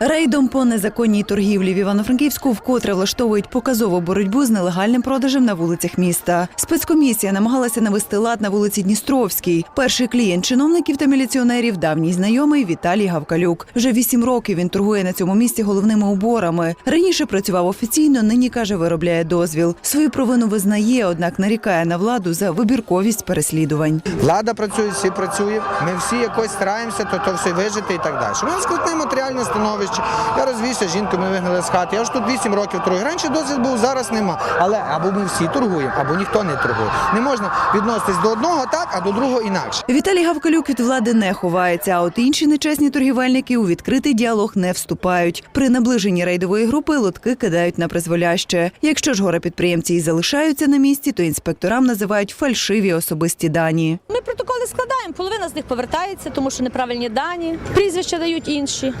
Рейдом по незаконній торгівлі в Івано-Франківську вкотре влаштовують показову боротьбу з нелегальним продажем на вулицях міста. Спецкомісія намагалася навести лад на вулиці Дністровській. Перший клієнт чиновників та міліціонерів давній знайомий Віталій Гавкалюк. Вже вісім років він торгує на цьому місці головними уборами. Раніше працював офіційно, нині каже, виробляє дозвіл. Свою провину визнає, однак нарікає на владу за вибірковість переслідувань. Влада працює, всі працює. Ми всі якось стараємося, то, то все вижити і так далі. Ми скрутне матеріальне становище. Я розвівся, жінку ми вигнали з хати. Я ж тут 8 років торгую. Раніше дозвіл був, зараз нема. Але або ми всі торгуємо, або ніхто не торгує. Не можна відноситись до одного так, а до другого інакше. Віталій Гавкалюк від влади не ховається, а от інші нечесні торгівельники у відкритий діалог не вступають. При наближенні рейдової групи лотки кидають на призволяще. Якщо ж горе підприємці і залишаються на місці, то інспекторам називають фальшиві особисті дані. Ми протоколи складаємо, половина з них повертається, тому що неправильні дані, прізвища дають інші.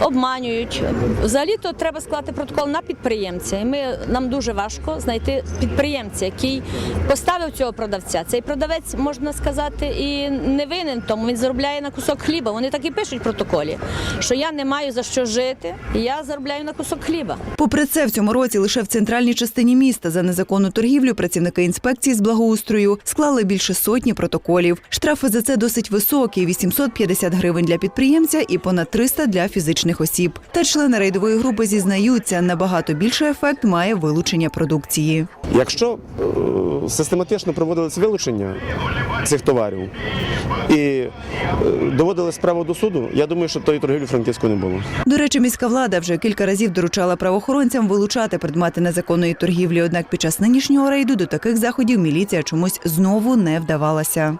Обманюють. Взагалі-то треба склати протокол на підприємця. І ми, нам дуже важко знайти підприємця, який поставив цього продавця. Цей продавець, можна сказати, і не винен тому. Він заробляє на кусок хліба. Вони так і пишуть в протоколі, що я не маю за що жити, і я заробляю на кусок хліба. Попри це, в цьому році лише в центральній частині міста за незаконну торгівлю працівники інспекції з благоустрою склали більше сотні протоколів. Штрафи за це досить високі – 850 гривень для підприємця і понад 300 для фізичних осіб. Та члени рейдової групи зізнаються, набагато більший ефект має вилучення продукції. Якщо е, систематично проводилось вилучення цих товарів і е, доводили справу до суду, я думаю, що тої торгівлі в Франківську не було. До речі, міська влада вже кілька разів доручала правоохоронцям вилучати предмети незаконної торгівлі. Однак під час нинішнього рейду до таких заходів міліція чомусь знову не вдавалася.